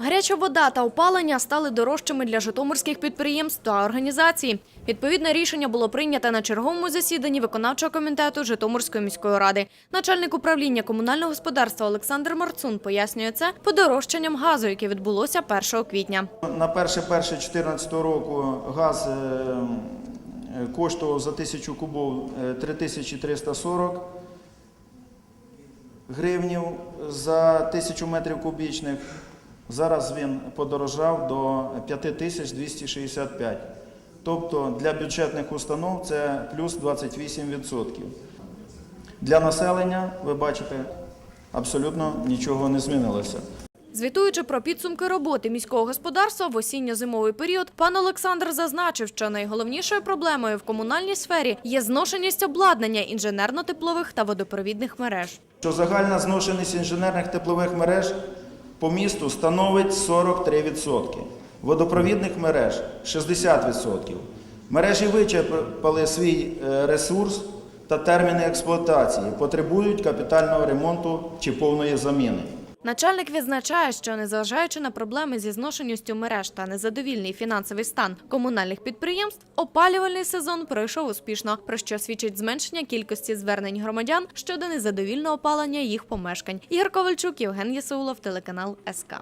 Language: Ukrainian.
Гаряча вода та опалення стали дорожчими для житомирських підприємств та організацій. Відповідне рішення було прийнято на черговому засіданні виконавчого комітету Житомирської міської ради. Начальник управління комунального господарства Олександр Марцун пояснює це подорожчанням газу, яке відбулося 1 квітня. На 1.1.2014 року газ е, е, коштував за 1000 кубов е, 3340 гривнів за 1000 метрів кубічних. Зараз він подорожав до 5265. Тобто для бюджетних установ це плюс 28%. Для населення, ви бачите, абсолютно нічого не змінилося. Звітуючи про підсумки роботи міського господарства в осінньо-зимовий період, пан Олександр зазначив, що найголовнішою проблемою в комунальній сфері є зношеність обладнання інженерно-теплових та водопровідних мереж. що загальна зношеність інженерних теплових мереж по місту становить 43%, водопровідних мереж 60%. Мережі вичерпали свій е, ресурс та терміни експлуатації, потребують капітального ремонту чи повної заміни. Начальник відзначає, що незважаючи на проблеми зі зношеністю мереж та незадовільний фінансовий стан комунальних підприємств, опалювальний сезон пройшов успішно, про що свідчить зменшення кількості звернень громадян щодо незадовільного опалення їх помешкань. Ігор Ковальчук, Євген Єсулов, телеканал СК.